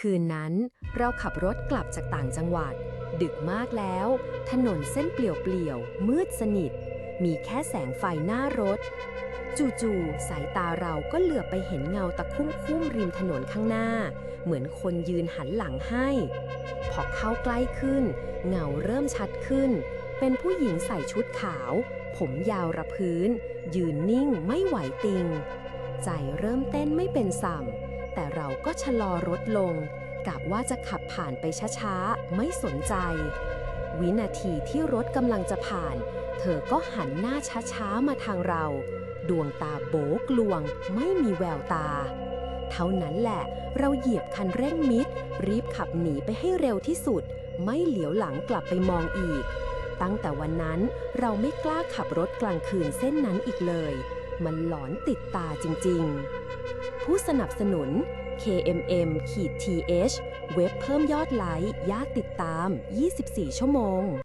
คืนนั้นเราขับรถกลับจากต่างจังหวัด ดึกมากแล้ว ถนนเส้นเปลี่ยวๆ มืดสนิท มีแค่แสงไฟหน้ารถ จู่ๆ สายตาเราก็เหลือบไปเห็นเงาตะคุ่มๆริมถนนข้างหน้า เหมือนคนยืนหันหลังให้ พอเข้าใกล้ขึ้น เงาเริ่มชัดขึ้น เป็นผู้หญิงใส่ชุดขาว ผมยาวระพื้น ยืนนิ่งไม่ไหวติง ใจเริ่มเต้นไม่เป็นสัม แต่เราก็ชะลอรถลงกะว่าจะขับผ่านไปช้าๆ ไม่สนใจ วินาทีที่รถกำลังจะผ่าน เธอก็หันหน้าช้าๆ มาทางเรา ดวงตาโบกลวงไม่มีแววตา เท่านั้นแหละ เราเหยียบคันเร่งมิด รีบขับหนีไปให้เร็วที่สุด ไม่เหลียวหลังกลับไปมองอีก ตั้งแต่วันนั้นเราไม่กล้าขับรถกลางคืนเส้นนั้นอีกเลย มันหลอนติดตาจริง ๆ ผู้สนับสนุน KMM ขีด TH เว็บเพิ่มยอดไลค์ยากติดตาม 24 ชั่วโมง